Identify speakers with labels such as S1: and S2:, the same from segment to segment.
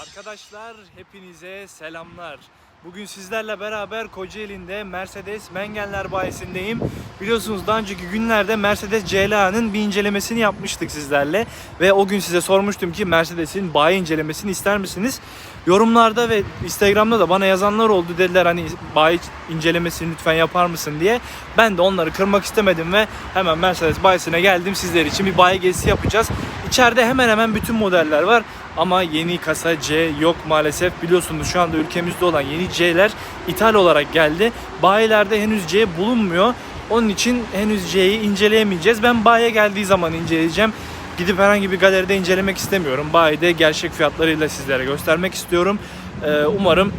S1: Arkadaşlar hepinize selamlar. Bugün sizlerle beraber Kocaeli'nde Mercedes Mengenler bayisindeyim. Biliyorsunuz daha önceki günlerde Mercedes CLA'nın bir incelemesini yapmıştık sizlerle. Ve o gün size sormuştum ki Mercedes'in bayi incelemesini ister misiniz? Yorumlarda ve Instagram'da da bana yazanlar oldu dediler hani bayi incelemesini lütfen yapar mısın diye. Ben de onları kırmak istemedim ve hemen Mercedes bayisine geldim sizler için bir bayi gezisi yapacağız. İçeride hemen hemen bütün modeller var. Ama yeni kasa C yok maalesef. Biliyorsunuz şu anda ülkemizde olan yeni C'ler ithal olarak geldi. Bayilerde henüz C bulunmuyor. Onun için henüz C'yi inceleyemeyeceğiz. Ben bayiye geldiği zaman inceleyeceğim. Gidip herhangi bir galeride incelemek istemiyorum. Bayide gerçek fiyatlarıyla sizlere göstermek istiyorum. Ee, umarım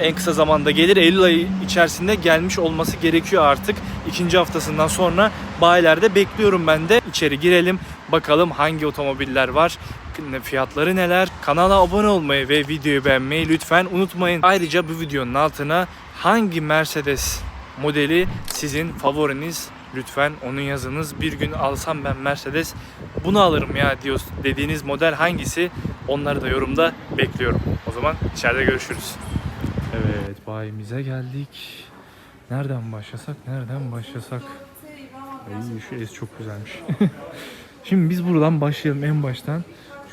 S1: en kısa zamanda gelir. Eylül ayı içerisinde gelmiş olması gerekiyor artık. İkinci haftasından sonra bayilerde bekliyorum ben de. İçeri girelim bakalım hangi otomobiller var, ne- fiyatları neler. Kanala abone olmayı ve videoyu beğenmeyi lütfen unutmayın. Ayrıca bu videonun altına hangi Mercedes modeli sizin favoriniz lütfen onu yazınız. Bir gün alsam ben Mercedes bunu alırım ya diyor dediğiniz model hangisi onları da yorumda bekliyorum. O zaman içeride görüşürüz. Evet bayimize geldik. Nereden başlasak? Nereden başlasak? Ay şu es çok güzelmiş. Şimdi biz buradan başlayalım en baştan.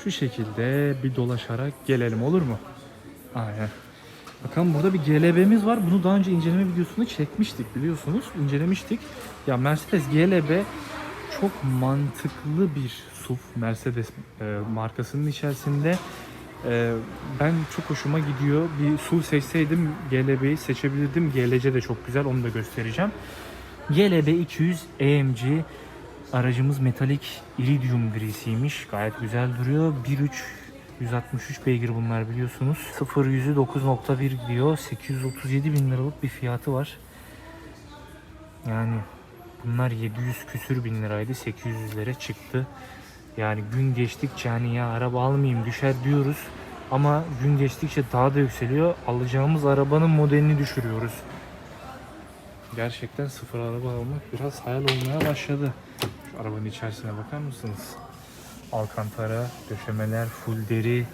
S1: Şu şekilde bir dolaşarak gelelim olur mu? Aynen. Bakın burada bir GLB'miz var. Bunu daha önce inceleme videosunu çekmiştik biliyorsunuz. İncelemiştik. Ya Mercedes GLB çok mantıklı bir SUV Mercedes e, markasının içerisinde. E, ben çok hoşuma gidiyor. Bir SUV seçseydim GLB'yi seçebilirdim. GLC de çok güzel onu da göstereceğim. GLB 200 AMG aracımız metalik iridium grisiymiş. Gayet güzel duruyor. 1.3 163 beygir bunlar biliyorsunuz. 0 yüzü 9.1 diyor. 837 bin liralık bir fiyatı var. Yani bunlar 700 küsür bin liraydı. 800'lere çıktı. Yani gün geçtikçe hani ya araba almayayım düşer diyoruz. Ama gün geçtikçe daha da yükseliyor. Alacağımız arabanın modelini düşürüyoruz. Gerçekten sıfır araba almak biraz hayal olmaya başladı. Arabanın içerisine bakar mısınız? Alcantara, döşemeler, full deri.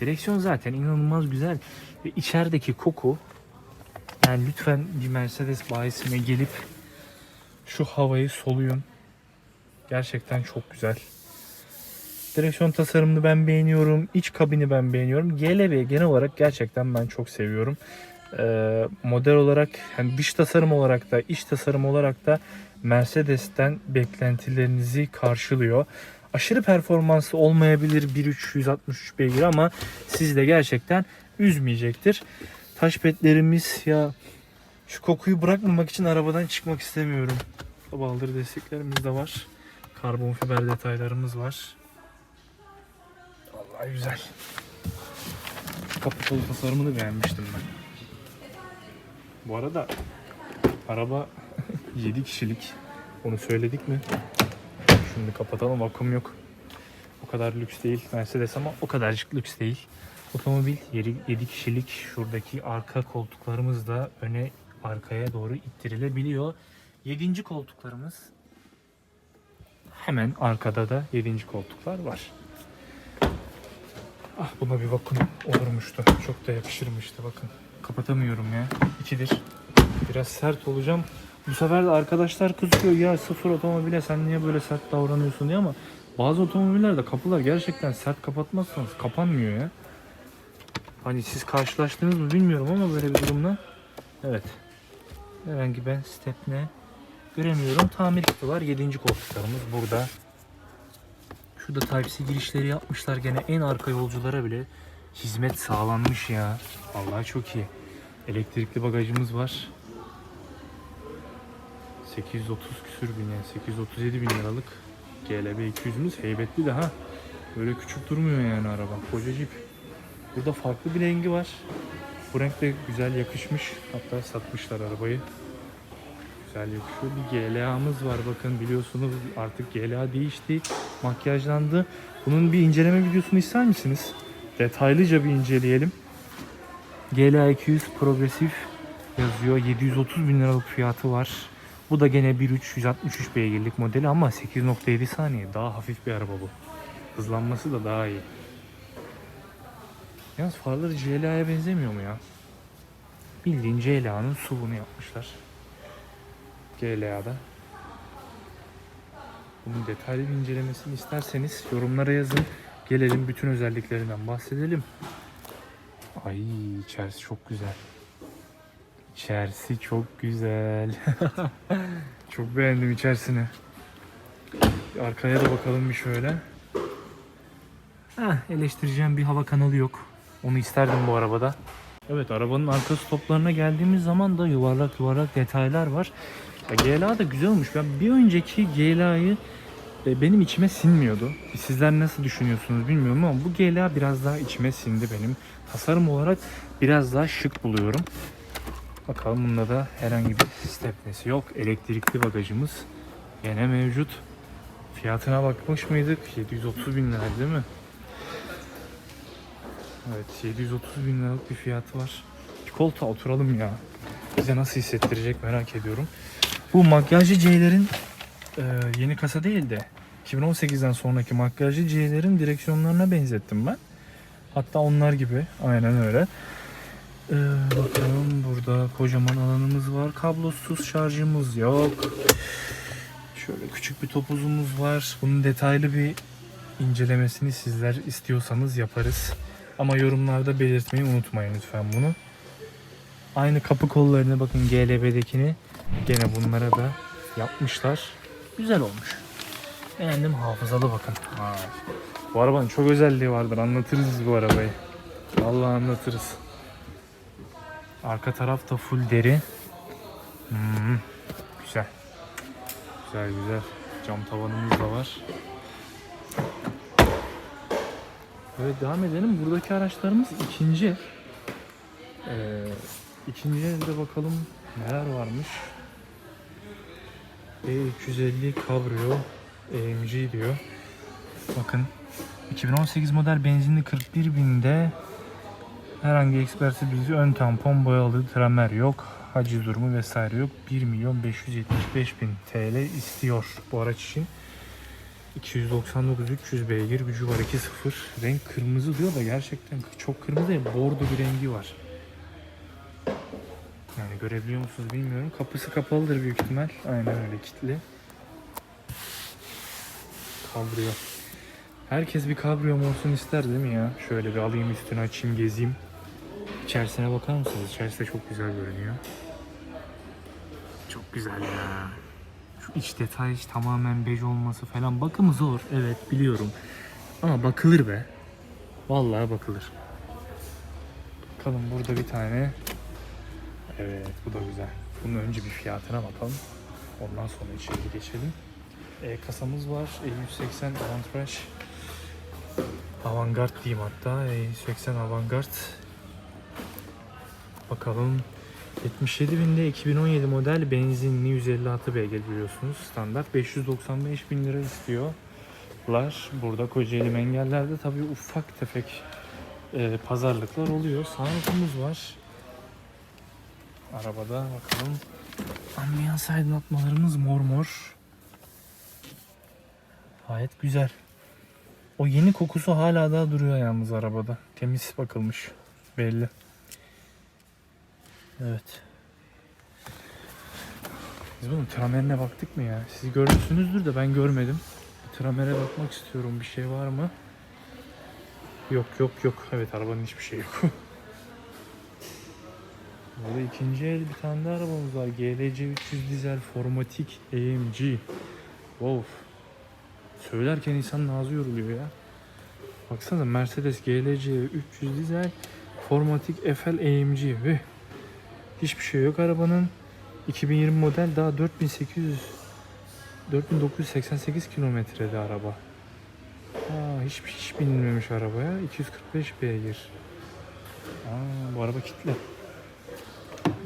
S1: Direksiyon zaten inanılmaz güzel. Ve içerideki koku yani lütfen bir Mercedes bayisine gelip şu havayı soluyun. Gerçekten çok güzel. Direksiyon tasarımını ben beğeniyorum. İç kabini ben beğeniyorum. GLB genel olarak gerçekten ben çok seviyorum. Ee, model olarak hem dış tasarım olarak da iç tasarım olarak da Mercedes'ten beklentilerinizi karşılıyor. Aşırı performanslı olmayabilir 1.3 163 beygir ama sizi de gerçekten üzmeyecektir. Taşpetlerimiz ya şu kokuyu bırakmamak için arabadan çıkmak istemiyorum. Baldır desteklerimiz de var. Karbon fiber detaylarımız var. Vallahi güzel. Şu kapı kolu tasarımını beğenmiştim ben. Bu arada araba 7 kişilik. Onu söyledik mi? Şimdi kapatalım vakum yok. O kadar lüks değil Mercedes ama o kadarcık lüks değil. Otomobil 7 kişilik şuradaki arka koltuklarımız da öne arkaya doğru ittirilebiliyor. 7. koltuklarımız hemen arkada da 7. koltuklar var. Ah buna bir vakum olurmuştu. Çok da yakışırmıştı bakın. Kapatamıyorum ya. İkidir. Biraz sert olacağım. Bu sefer de arkadaşlar kızıyor ya sıfır otomobile sen niye böyle sert davranıyorsun diye ama bazı otomobillerde kapılar gerçekten sert kapatmazsanız kapanmıyor ya. Hani siz karşılaştınız mı bilmiyorum ama böyle bir durumla. Evet. Herhangi ben stepne göremiyorum. Tamir kiti var. 7. koltuklarımız burada. Şurada Type-C girişleri yapmışlar gene en arka yolculara bile hizmet sağlanmış ya. Vallahi çok iyi. Elektrikli bagajımız var. 830 küsür bin yani 837 bin liralık GLB 200'ümüz heybetli de ha. Böyle küçük durmuyor yani araba. Koca cip. Burada farklı bir rengi var. Bu renk de güzel yakışmış. Hatta satmışlar arabayı. Güzel yakışıyor. Bir GLA'mız var bakın biliyorsunuz artık GLA değişti. Makyajlandı. Bunun bir inceleme videosunu ister misiniz? Detaylıca bir inceleyelim. GLA 200 progresif yazıyor. 730 bin liralık fiyatı var. Bu da gene 1.3 163 beygirlik modeli ama 8.7 saniye. Daha hafif bir araba bu. Hızlanması da daha iyi. Yalnız farları CLA'ya benzemiyor mu ya? Bildiğin CLA'nın SUV'unu yapmışlar. GLA'da. Bunun detaylı bir incelemesini isterseniz yorumlara yazın. Gelelim bütün özelliklerinden bahsedelim. Ay içerisi çok güzel. İçerisi çok güzel. çok beğendim içerisini. Arkaya da bakalım bir şöyle. Heh, eleştireceğim bir hava kanalı yok. Onu isterdim bu arabada. Evet arabanın arka stoplarına geldiğimiz zaman da yuvarlak yuvarlak detaylar var. Ya, GLA da güzel olmuş. Ben bir önceki GLA'yı benim içime sinmiyordu. Sizler nasıl düşünüyorsunuz bilmiyorum ama bu GLA biraz daha içime sindi benim. Tasarım olarak biraz daha şık buluyorum. Bakalım bunda da herhangi bir stepnesi yok. Elektrikli bagajımız yine mevcut. Fiyatına bakmış mıydık? 730 bin lira değil mi? Evet 730 bin liralık bir fiyatı var. Bir koltuğa oturalım ya. Bize nasıl hissettirecek merak ediyorum. Bu makyajlı C'lerin e, yeni kasa değil de 2018'den sonraki makyajlı C'lerin direksiyonlarına benzettim ben. Hatta onlar gibi. Aynen öyle. Ee, bakalım burada kocaman alanımız var. Kablosuz şarjımız yok. Şöyle küçük bir topuzumuz var. Bunun detaylı bir incelemesini sizler istiyorsanız yaparız. Ama yorumlarda belirtmeyi unutmayın lütfen bunu. Aynı kapı kollarına bakın GLB'dekini gene bunlara da yapmışlar. Güzel olmuş. Beğendim hafızalı bakın. Ha. Bu arabanın çok özelliği vardır. Anlatırız bu arabayı. Vallahi anlatırız. Arka taraf da full deri. Hmm, güzel. Güzel güzel. Cam tavanımız da var. Evet devam edelim. Buradaki araçlarımız ikinci. Ee, ikinci elde bakalım neler varmış. E350 Cabrio AMG diyor. Bakın 2018 model benzinli 41 binde herhangi ekspertiz bilgi ön tampon boyalı tramer yok. Haciz durumu vesaire yok. 1 milyon 575 bin TL istiyor bu araç için. 299 300 beygir gücü var 2.0 renk kırmızı diyor da gerçekten çok kırmızı değil bordo bir rengi var yani görebiliyor musunuz bilmiyorum kapısı kapalıdır büyük ihtimal aynen öyle kilitli kabrio herkes bir kabrio olsun ister değil mi ya şöyle bir alayım üstünü açayım gezeyim içerisine bakar mısınız içerisi de çok güzel görünüyor çok güzel ya şu iç detay tamamen bej olması falan bakımı zor. Evet biliyorum. Ama bakılır be. Vallahi bakılır. Bakalım burada bir tane. Evet bu da güzel. Bunun önce bir fiyatına bakalım. Ondan sonra içeri geçelim. E, kasamız var. E180 Avantprage. Avantgard diyeyim hatta. E180 Avantgard. Bakalım 77 binde 2017 model benzinli 156 beygir biliyorsunuz standart 595 bin lira istiyorlar. Burada Kocaeli Mengeller'de tabii ufak tefek e, pazarlıklar oluyor. Sunroofumuz var. Arabada bakalım. Ambiyans aydınlatmalarımız mor mor. Gayet güzel. O yeni kokusu hala daha duruyor yalnız arabada. Temiz bakılmış. Belli. Evet. Biz bunun tramerine baktık mı ya? Siz görmüşsünüzdür de ben görmedim. Tramere bakmak istiyorum. Bir şey var mı? Yok yok yok. Evet arabanın hiçbir şey yok. Burada ikinci el bir tane daha arabamız var. GLC 300 dizel formatik AMG. Wow. Söylerken insan ağzı yoruluyor ya. Baksana Mercedes GLC 300 dizel formatik FL AMG ve hiçbir şey yok arabanın. 2020 model daha 4800 4988 kilometrede araba. Aa, hiç, hiç binilmemiş arabaya. 245 beygir. Aa, bu araba kilitli.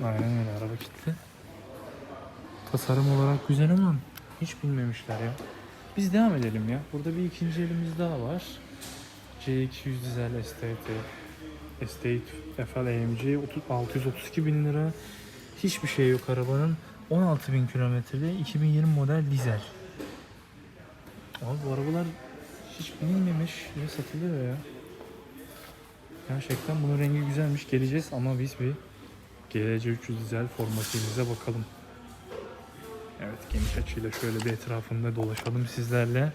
S1: Aynen öyle araba kilitli. Tasarım olarak güzel ama hiç bilmemişler ya. Biz devam edelim ya. Burada bir ikinci elimiz daha var. C200 dizel Estate. Estate FL AMG 30 632 bin lira. Hiçbir şey yok arabanın. 16 bin kilometrede 2020 model dizel. Abi bu arabalar hiç binilmemiş ve satılıyor ya. Gerçekten bunun rengi güzelmiş. Geleceğiz ama biz bir GLC 300 dizel formatimize bakalım. Evet geniş açıyla şöyle bir etrafında dolaşalım sizlerle.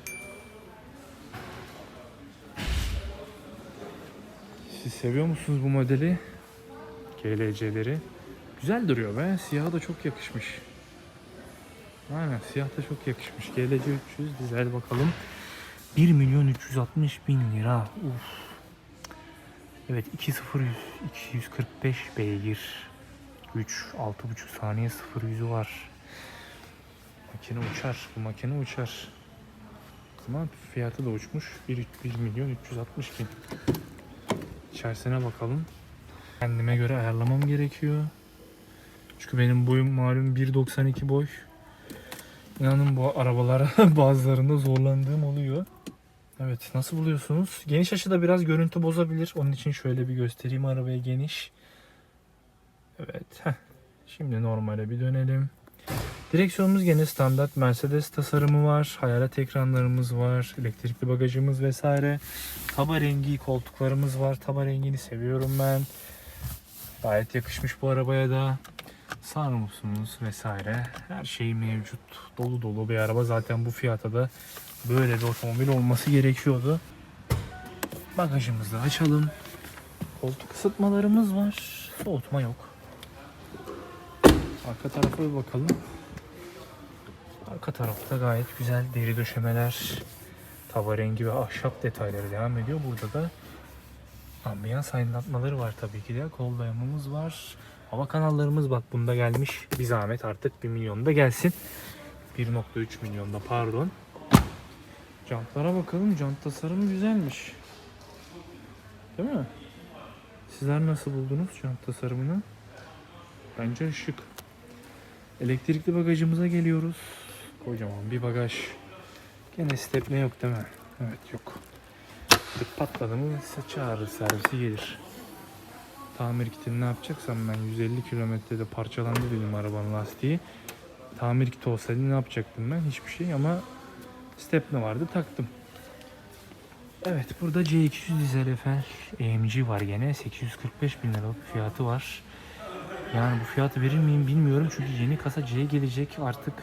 S1: Siz seviyor musunuz bu modeli? GLC'leri. Güzel duruyor be. Siyah da çok yakışmış. Aynen siyah da çok yakışmış. GLC 300 dizel bakalım. 1 milyon 360 bin lira. Uf. Evet 2.0 245 beygir. 3 6.5 saniye 0 yüzü var. Makine uçar. Bu makine uçar. Ama fiyatı da uçmuş. 1, 1 milyon 360 bin. İçerisine bakalım. Kendime göre ayarlamam gerekiyor. Çünkü benim boyum malum 1.92 boy. İnanın bu arabalara bazılarında zorlandığım oluyor. Evet nasıl buluyorsunuz? Geniş açıda biraz görüntü bozabilir. Onun için şöyle bir göstereyim arabaya geniş. Evet. Şimdi normale bir dönelim. Direksiyonumuz gene standart Mercedes tasarımı var. Hayalet ekranlarımız var. Elektrikli bagajımız vesaire. Taba rengi koltuklarımız var. Taba rengini seviyorum ben. Gayet yakışmış bu arabaya da. Sunroofumuz vesaire. Her şey mevcut. Dolu dolu bir araba. Zaten bu fiyata da böyle bir otomobil olması gerekiyordu. Bagajımızı açalım. Koltuk ısıtmalarımız var. Soğutma yok. Arka tarafa bir bakalım. Arka tarafta gayet güzel deri döşemeler, tava rengi ve ahşap detayları devam ediyor. Burada da ambiyans aydınlatmaları var tabii ki de. Kol dayamamız var. Hava kanallarımız bak bunda gelmiş. Bir zahmet artık 1 milyonda gelsin. 1.3 milyonda pardon. Jantlara bakalım. Jant tasarımı güzelmiş. Değil mi? Sizler nasıl buldunuz jant tasarımını? Bence şık. Elektrikli bagajımıza geliyoruz. Kocaman bir bagaj. Gene stepne yok değil mi? Evet yok. Bir patladı mı çağırır servisi gelir. Tamir kitini ne yapacaksam ben 150 kilometrede parçalandı benim arabanın lastiği. Tamir kiti olsaydı ne yapacaktım ben? Hiçbir şey ama stepne vardı taktım. Evet burada C200 dizel FL AMG var gene 845 bin liralık fiyatı var. Yani bu fiyatı verir miyim bilmiyorum çünkü yeni kasa C gelecek artık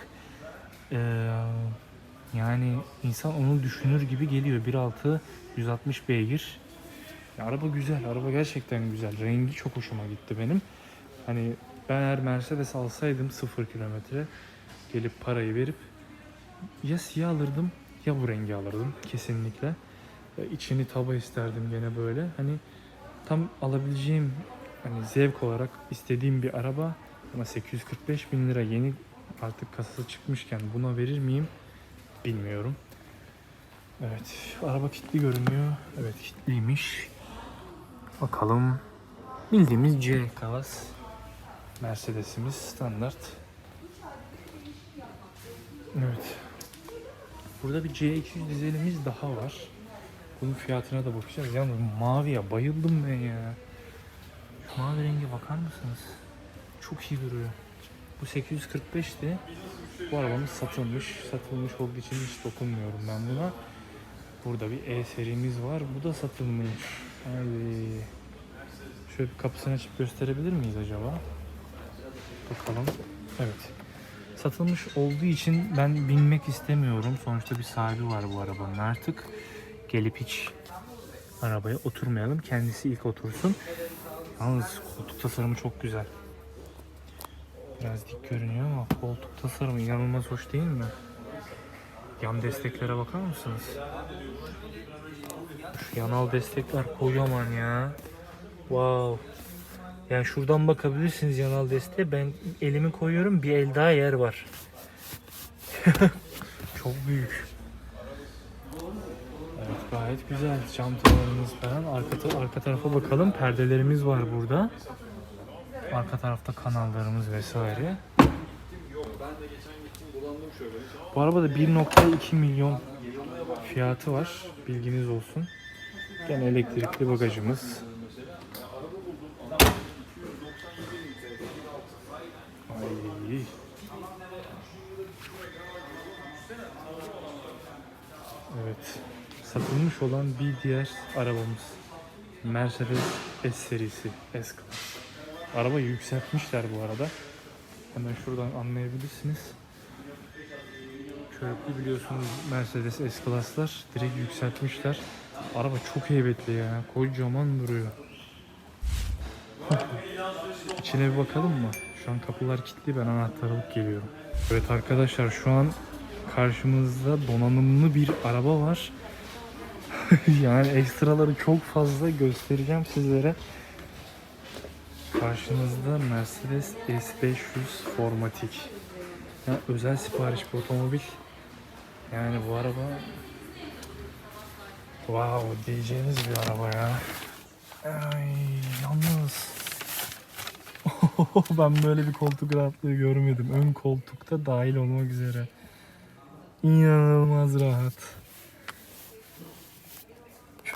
S1: eee, yani insan onu düşünür gibi geliyor 1.6 160 beygir. Ya araba güzel, araba gerçekten güzel. Rengi çok hoşuma gitti benim. Hani ben eğer Mercedes alsaydım 0 kilometre gelip parayı verip ya siyah alırdım ya bu rengi alırdım kesinlikle. Ya içini taba isterdim gene böyle. Hani tam alabileceğim hani zevk olarak istediğim bir araba ama 845 bin lira yeni artık kasası çıkmışken buna verir miyim bilmiyorum. Evet araba kilitli görünüyor. Evet kilitliymiş. Bakalım. Bildiğimiz C klas. Mercedes'imiz standart. Evet. Burada bir C200 dizelimiz daha var. Bunun fiyatına da bakacağız. Yalnız maviye bayıldım ben ya. Mavi renge bakar mısınız? Çok iyi duruyor. Bu 845'ti. Bu arabamız satılmış. Satılmış olduğu için hiç dokunmuyorum ben buna. Burada bir E serimiz var. Bu da satılmış. Haydi. Şöyle bir kapısını açıp gösterebilir miyiz acaba? Bakalım. Evet. Satılmış olduğu için ben binmek istemiyorum. Sonuçta bir sahibi var bu arabanın artık. Gelip hiç arabaya oturmayalım. Kendisi ilk otursun. Yalnız koltuk tasarımı çok güzel. Biraz dik görünüyor ama koltuk tasarımı inanılmaz hoş değil mi? Yan desteklere bakar mısınız? Şu yanal destekler kocaman ya. Wow. Yani şuradan bakabilirsiniz yanal desteğe. Ben elimi koyuyorum bir el daha yer var. Çok büyük. Gayet güzel. Çantalarımız falan. Arka, arka tarafa bakalım. Perdelerimiz var burada. Arka tarafta kanallarımız vesaire. Bu arabada 1.2 milyon fiyatı var. Bilginiz olsun. Gene elektrikli bagajımız. Satılmış olan bir diğer arabamız. Mercedes S serisi S Class. Arabayı yükseltmişler bu arada. Hemen şuradan anlayabilirsiniz. Köprü biliyorsunuz Mercedes S Class'lar direkt yükseltmişler. Araba çok heybetli ya. Kocaman duruyor. İçine bir bakalım mı? Şu an kapılar kilitli ben anahtar alıp geliyorum. Evet arkadaşlar şu an karşımızda donanımlı bir araba var. yani ekstraları çok fazla göstereceğim sizlere. Karşınızda Mercedes S500 Formatik. Yani özel sipariş bir otomobil. Yani bu araba Wow diyeceğiniz bir araba ya. Ay yalnız. ben böyle bir koltuk rahatlığı görmedim. Ön koltukta dahil olmak üzere. İnanılmaz rahat.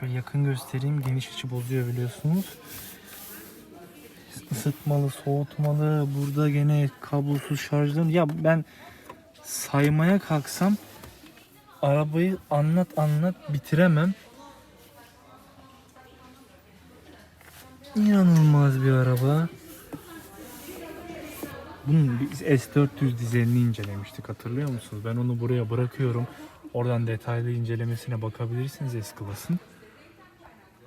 S1: Şöyle yakın göstereyim. Geniş açı bozuyor biliyorsunuz. Isıtmalı, soğutmalı. Burada gene kablosuz şarjlı. Ya ben saymaya kalksam arabayı anlat anlat bitiremem. İnanılmaz bir araba. Bunun biz S400 dizelini incelemiştik hatırlıyor musunuz? Ben onu buraya bırakıyorum. Oradan detaylı incelemesine bakabilirsiniz S-Class'ın.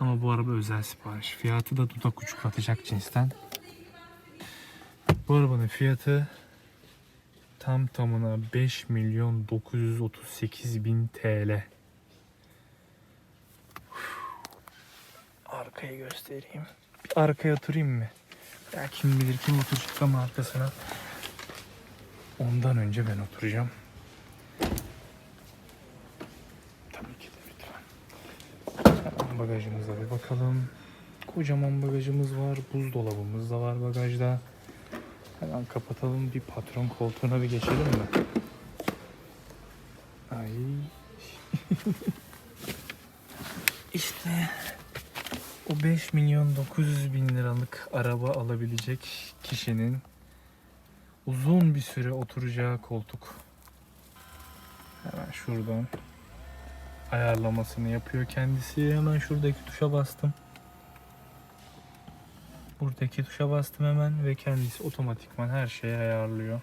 S1: Ama bu araba özel sipariş. Fiyatı da dudak uçuklatacak cinsten. Bu arabanın fiyatı tam tamına 5 milyon 938 bin TL. Arkayı göstereyim. Bir arkaya oturayım mı? Ya kim bilir kim oturacak ama arkasına. Ondan önce ben oturacağım. Tabii ki de lütfen. Hemen bagajımıza bir bakalım. Kocaman bagajımız var. Buzdolabımız da var bagajda. Hemen kapatalım. Bir patron koltuğuna bir geçelim mi? Ay. işte o 5 milyon 900 bin liralık araba alabilecek kişinin uzun bir süre oturacağı koltuk. Hemen şuradan ayarlamasını yapıyor kendisi. Hemen şuradaki tuşa bastım. Buradaki tuşa bastım hemen ve kendisi otomatikman her şeyi ayarlıyor.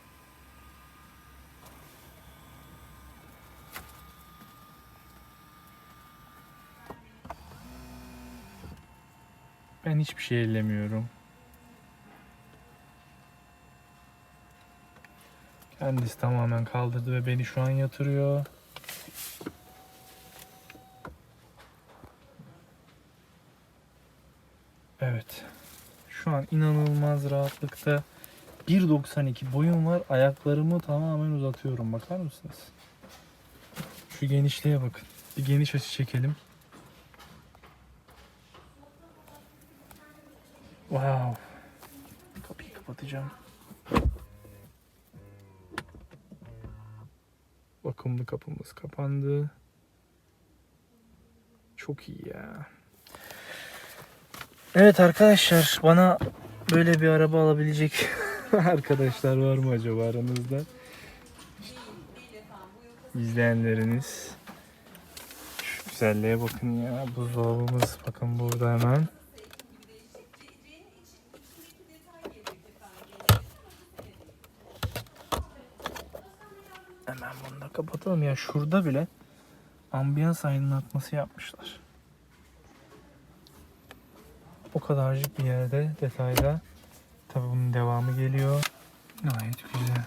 S1: Ben hiçbir şey ellemiyorum. Kendisi tamamen kaldırdı ve beni şu an yatırıyor. Evet. Şu an inanılmaz rahatlıkta 1.92 boyum var. Ayaklarımı tamamen uzatıyorum. Bakar mısınız? Şu genişliğe bakın. Bir geniş açı çekelim. Wow. Kapıyı kapatacağım. Bakımlı kapımız kapandı. Çok iyi ya. Evet arkadaşlar bana böyle bir araba alabilecek arkadaşlar var mı acaba aranızda? İzleyenleriniz. Şu güzelliğe bakın ya. Buzdolabımız bakın burada hemen. Hemen bunu da kapatalım ya. Şurada bile ambiyans aydınlatması yapmışlar. O kadarcık bir yerde detayda. Tabi bunun devamı geliyor. Gayet güzel.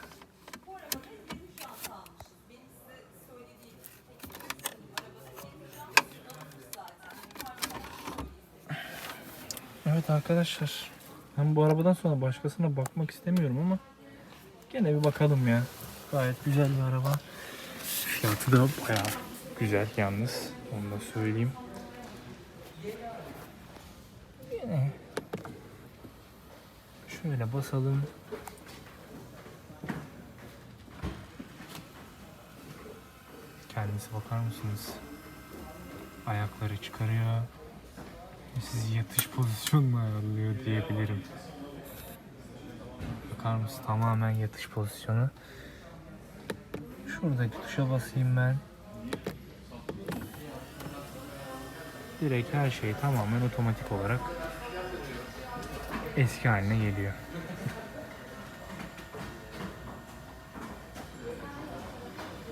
S1: Evet arkadaşlar. Ben bu arabadan sonra başkasına bakmak istemiyorum ama gene bir bakalım ya. Gayet güzel bir araba. Fiyatı da bayağı güzel yalnız. Onu da söyleyeyim. Şöyle basalım. Kendisi bakar mısınız? Ayakları çıkarıyor. Sizi yatış pozisyonuna ayarlıyor diyebilirim. Bakar mısın? Tamamen yatış pozisyonu. Şuradaki tuşa basayım ben. direkt her şey tamamen otomatik olarak eski haline geliyor.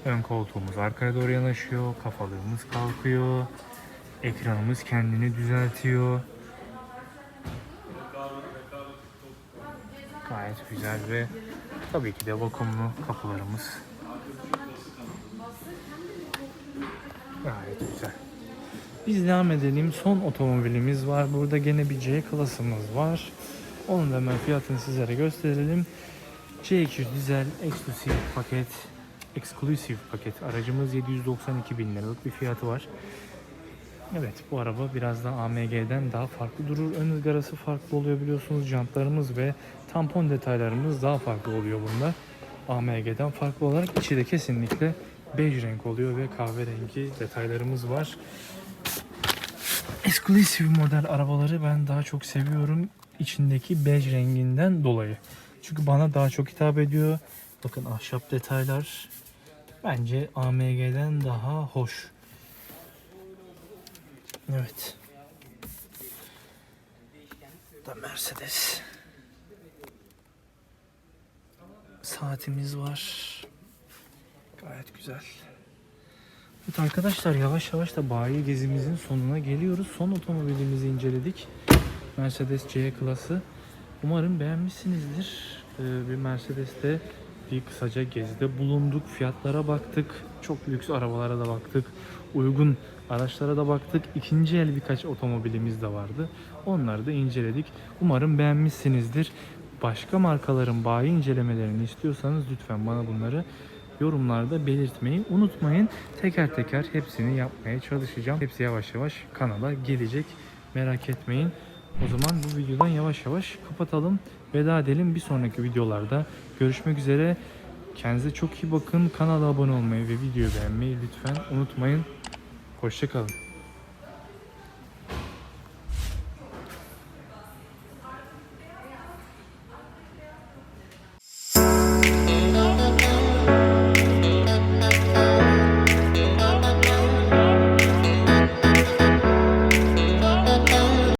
S1: Ön koltuğumuz arkaya doğru yanaşıyor, kafalığımız kalkıyor, ekranımız kendini düzeltiyor. Gayet güzel ve tabii ki de vakumlu kapılarımız. Gayet güzel. Biz devam edelim. Son otomobilimiz var. Burada gene bir C klasımız var. Onun da hemen fiyatını sizlere gösterelim. C200 dizel eksklusif paket, eksklusif paket aracımız 792 bin liralık bir fiyatı var. Evet bu araba biraz da AMG'den daha farklı durur. Ön ızgarası farklı oluyor biliyorsunuz. Jantlarımız ve tampon detaylarımız daha farklı oluyor bunda. AMG'den farklı olarak içi de kesinlikle bej renk oluyor ve kahverengi detaylarımız var. Exclusive model arabaları ben daha çok seviyorum içindeki bej renginden dolayı. Çünkü bana daha çok hitap ediyor. Bakın ahşap detaylar bence AMG'den daha hoş. Evet. Da Mercedes. Saatimiz var. Gayet güzel. Evet arkadaşlar yavaş yavaş da bayi gezimizin sonuna geliyoruz. Son otomobilimizi inceledik. Mercedes C klası. Umarım beğenmişsinizdir. Ee, bir Mercedes'te bir kısaca gezide bulunduk. Fiyatlara baktık. Çok lüks arabalara da baktık. Uygun araçlara da baktık. İkinci el birkaç otomobilimiz de vardı. Onları da inceledik. Umarım beğenmişsinizdir. Başka markaların bayi incelemelerini istiyorsanız lütfen bana bunları yorumlarda belirtmeyi unutmayın. Teker teker hepsini yapmaya çalışacağım. Hepsi yavaş yavaş kanala gelecek. Merak etmeyin. O zaman bu videodan yavaş yavaş kapatalım. Veda edelim. Bir sonraki videolarda görüşmek üzere. Kendinize çok iyi bakın. Kanala abone olmayı ve videoyu beğenmeyi lütfen unutmayın. Hoşçakalın.